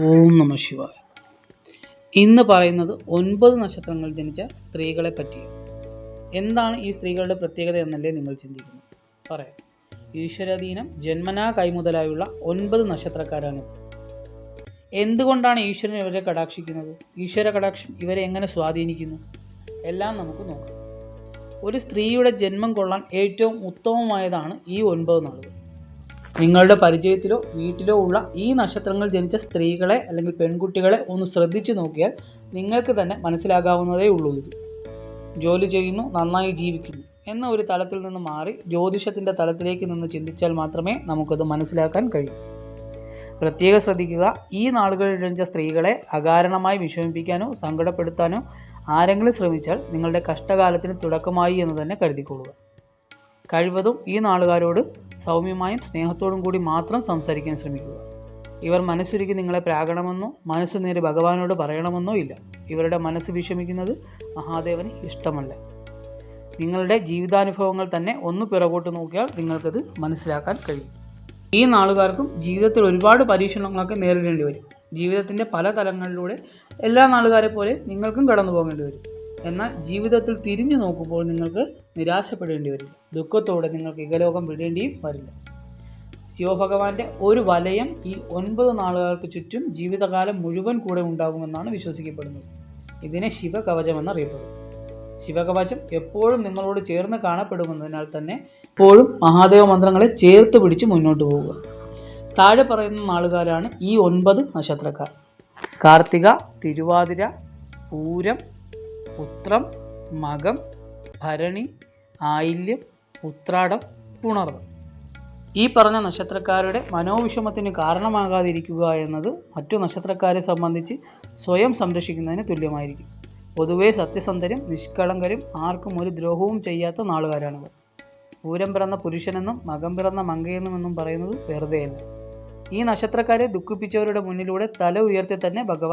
ഓം നമ ശിവായ. ഇന്ന് പറയുന്നത് ഒൻപത് നക്ഷത്രങ്ങൾ ജനിച്ച സ്ത്രീകളെ പറ്റിയും എന്താണ് ഈ സ്ത്രീകളുടെ പ്രത്യേകത എന്നല്ലേ നിങ്ങൾ ചിന്തിക്കുന്നത് പറയാം. ഈശ്വരാധീനം ജന്മനാ കൈമുതലായുള്ള ഒൻപത് നക്ഷത്രക്കാരാണ് എന്തുകൊണ്ടാണ് ഈശ്വരൻ ഇവരെ കടാക്ഷിക്കുന്നത്? ഈശ്വര കടാക്ഷം ഇവരെ എങ്ങനെ സ്വാധീനിക്കുന്നു? എല്ലാം നമുക്ക് നോക്കാം. ഒരു സ്ത്രീയുടെ ജന്മം കൊള്ളാൻ ഏറ്റവും ഉത്തമമായതാണ് ഈ ഒൻപത് നാളുകൾ. നിങ്ങളുടെ പരിചയത്തിലോ വീട്ടിലോ ഉള്ള ഈ നക്ഷത്രങ്ങൾ ജനിച്ച സ്ത്രീകളെ അല്ലെങ്കിൽ പെൺകുട്ടികളെ ഒന്ന് ശ്രദ്ധിച്ചു നോക്കിയാൽ നിങ്ങൾക്ക് തന്നെ മനസ്സിലാകാവുന്നതേ ഉള്ളൂ ഇത്. ജോലി ചെയ്യുന്നു നന്നായി ജീവിക്കുന്നു എന്ന ഒരു തലത്തിൽ നിന്ന് മാറി ജ്യോതിഷത്തിന്റെ തലത്തിലേക്ക് നിന്ന് ചിന്തിച്ചാൽ മാത്രമേ നമുക്കത് മനസ്സിലാക്കാൻ കഴിയൂ. പ്രത്യേകം ശ്രദ്ധിക്കുക ഈ നാളുകളിൽ ജനിച്ച സ്ത്രീകളെ അകാരണമായി വിഷമിപ്പിക്കാനോ സങ്കടപ്പെടുത്താനോ ആരെങ്കിലും ശ്രമിച്ചാൽ നിങ്ങളുടെ കഷ്ടകാലത്തിന് തുടക്കമായി എന്ന് തന്നെ കരുതിക്കൊള്ളുക. കഴിവതും ഈ നാളുകാരോട് സൗമ്യമായും സ്നേഹത്തോടും കൂടി മാത്രം സംസാരിക്കാൻ ശ്രമിക്കുക. ഇവർ മനസ്സൊരുക്കി നിങ്ങളെ പ്രാകണമെന്നോ മനസ്സ് നേരെ ഭഗവാനോട് പറയണമെന്നോ ഇല്ല. ഇവരുടെ മനസ്സ് വിഷമിക്കുന്നത് മഹാദേവന് ഇഷ്ടമല്ല. നിങ്ങളുടെ ജീവിതാനുഭവങ്ങൾ തന്നെ ഒന്ന് പിറകോട്ട് നോക്കിയാൽ നിങ്ങൾക്കത് മനസ്സിലാക്കാൻ കഴിയും. ഈ നാളുകാർക്കും ജീവിതത്തിൽ ഒരുപാട് പരീക്ഷണങ്ങളൊക്കെ നേരിടേണ്ടി വരും. ജീവിതത്തിന്റെ പല തലങ്ങളിലൂടെ എല്ലാ നാളുകാരെ പോലെ നിങ്ങൾക്കും കടന്നു പോകേണ്ടി വരും. എന്നാൽ ജീവിതത്തിൽ തിരിഞ്ഞു നോക്കുമ്പോൾ നിങ്ങൾക്ക് നിരാശപ്പെടേണ്ടി വരില്ല. ദുഃഖത്തോടെ നിങ്ങൾക്ക് ഇകലോകം വിടേണ്ടിയും വരില്ല. ശിവഭഗവാന്റെ ഒരു വലയം ഈ ഒൻപത് നാളുകൾക്ക് ചുറ്റും ജീവിതകാലം മുഴുവൻ കൂടെ ഉണ്ടാകുമെന്നാണ് വിശ്വസിക്കപ്പെടുന്നത്. ഇതിനെ ശിവകവചം എന്നറിയപ്പെടുന്നു. ശിവകവചം എപ്പോഴും നിങ്ങളോട് ചേർന്ന് കാണപ്പെടുമെന്നതിനാൽ തന്നെ എപ്പോഴും മഹാദേവ മന്ത്രങ്ങളെ ചേർത്ത് പിടിച്ച് മുന്നോട്ട് പോവുക. താഴെ പറയുന്ന നാളുകാരാണ് ഈ ഒൻപത് നക്ഷത്രക്കാർ. കാർത്തിക തിരുവാതിര പൂരം ഉത്രം മകം ഭരണി ആയില്യം ഉത്രാടം പുണർവ് ഈ പറഞ്ഞ നക്ഷത്രക്കാരുടെ മനോവിഷമത്തിന് കാരണമാകാതിരിക്കുക എന്നത് മറ്റു നക്ഷത്രക്കാരെ സംബന്ധിച്ച് സ്വയം സംരക്ഷിക്കുന്നതിന് തുല്യമായിരിക്കും. പൊതുവേ സത്യസന്ധരും നിഷ്കളങ്കരും ആർക്കും ഒരു ദ്രോഹവും ചെയ്യാത്ത നാളുകാരാണിവർ. പൂരം പിറന്ന പുരുഷനെന്നും മകം പിറന്ന മങ്കയെന്നും എന്നും പറയുന്നത് വെറുതെയല്ല. ഈ നക്ഷത്രക്കാരെ ദുഃഖിപ്പിച്ചവരുടെ മുന്നിലൂടെ തല ഉയർത്തി തന്നെ ഭഗവാൻ